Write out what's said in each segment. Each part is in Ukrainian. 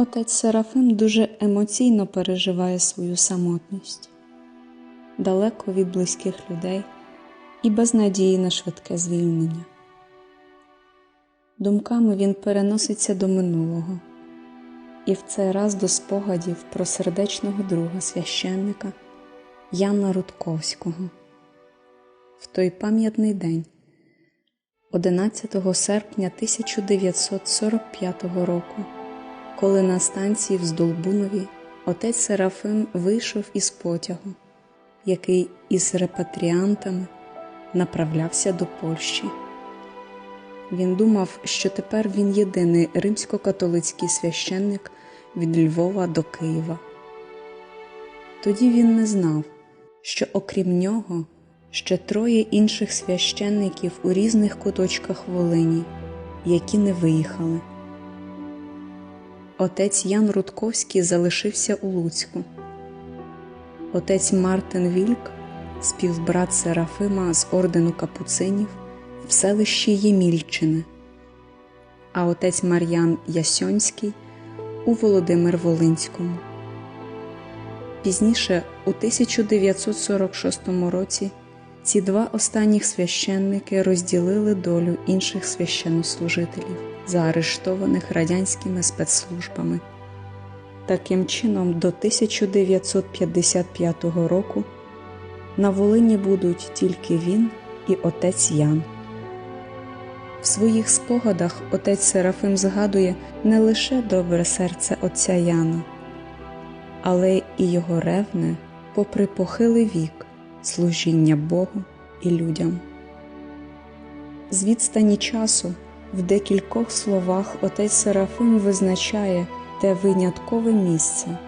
Отець Серафим дуже емоційно переживає свою самотність, далеко від близьких людей і без надії на швидке звільнення. Думками він переноситься до минулого і в цей раз до спогадів про сердечного друга священника Яна Рудковського. В той пам'ятний день, 11 серпня 1945 року, коли на станції в Здолбунові отець Серафим вийшов із потягу, який із репатріантами направлявся до Польщі. Він думав, що тепер він єдиний римсько-католицький священник від Львова до Києва. Тоді він не знав, що окрім нього ще троє інших священників у різних куточках Волині, які не виїхали. Отець Ян Рудковський залишився у Луцьку. Отець Мартин Вільк, співбрат Серафима з ордену капуцинів в селищі Ємільчине, а отець Мар'ян Ясьонський у Володимир Волинському. Пізніше, у 1946 році, ці два останніх священники розділили долю інших священнослужителів, заарештованих радянськими спецслужбами. Таким чином, до 1955 року на Волині будуть тільки він і отець Ян. В своїх спогадах отець Серафим згадує не лише добре серце отця Яна, але і його ревне, попри похилий вік, служіння Богу і людям. З відстані часу в декількох словах отець Серафим визначає те виняткове місце,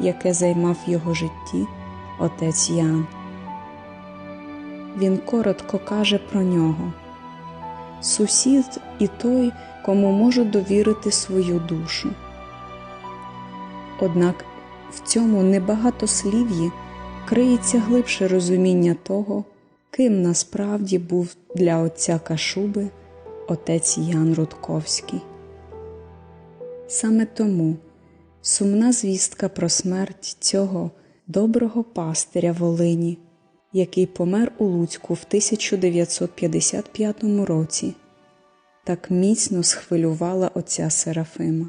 яке займав його житті отець Ян. Він коротко каже про нього сусід і той, кому можу довірити свою душу. Однак в цьому небагатослів'ї криється глибше розуміння того, ким насправді був для отця Кашуби отець Ян Рудковський. Саме тому сумна звістка про смерть цього доброго пастиря Волині, який помер у Луцьку в 1955 році, так міцно схвилювала отця Серафима.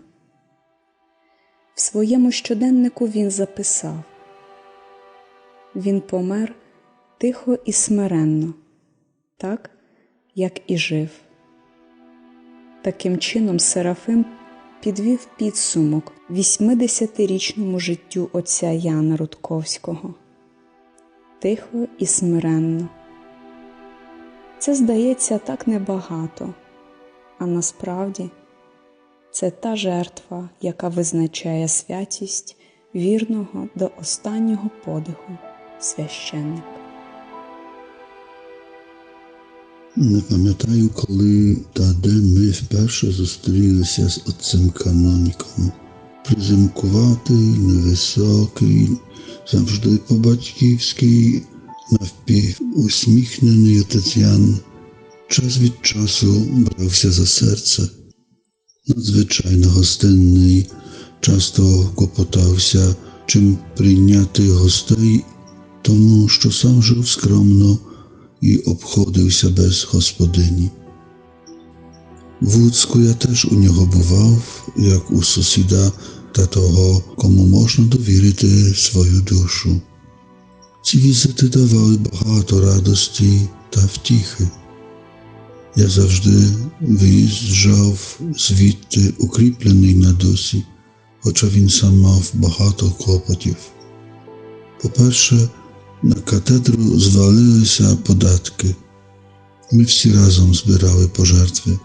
В своєму щоденнику він записав Він помер тихо і смиренно, так, як і жив. Таким чином, Серафим підвів підсумок 80-річному життю отця Яна Рудковського. Тихо і смиренно. Це здається так небагато, а насправді це та жертва, яка визначає святість вірного до останнього подиху священника. Не пам'ятаю, коли та де ми вперше зустрілися з отцем каноніком. Приземкуватий, невисокий, завжди по-батьківськи, навпівусміхнений отець Ян час від часу брався за серце. Надзвичайно гостинний, часто клопотався, чим прийняти гостей, тому що сам жив скромно і обходився без господині. В Луцьку я теж у нього бував, як у сусіда та того, кому можна довірити свою душу. Ці візити давали багато радості та втіхи. Я завжди виїжджав звідти укріплений на дусі, хоча він сам мав багато клопотів. По-перше, на катедру звалилися податки. Ми всі разом збирали пожертви.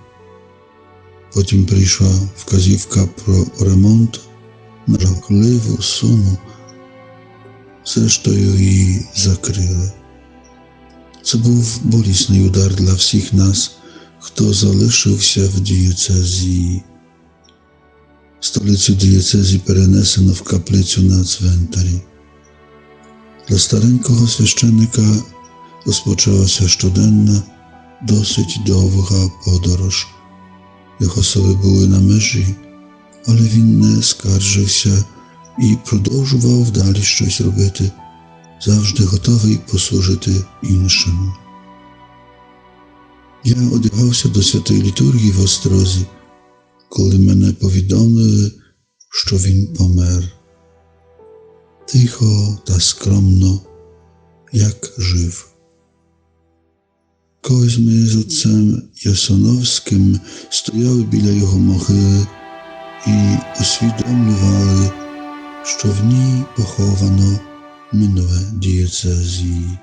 Потім прийшла вказівка про ремонт на жахливу суму. Зрештою її закрили. Це був болісний удар для всіх нас, хто залишився в дієцезії. Столицю дієцезії перенесено в каплицю на цвинтарі. Для старенького священника розпочалася щоденна, досить довга подорож. Його сили були на межі, але він не скаржився і продовжував далі щось робити, завжди готовий послужити іншому. Я одягався до святої літургії в Острозі, коли мене повідомили, що він помер. Тихо та скромно, як жив. Колись ми з отцем Ясоновським стояли біля його могили і усвідомлювали, що в ній поховано минуле дієцезії.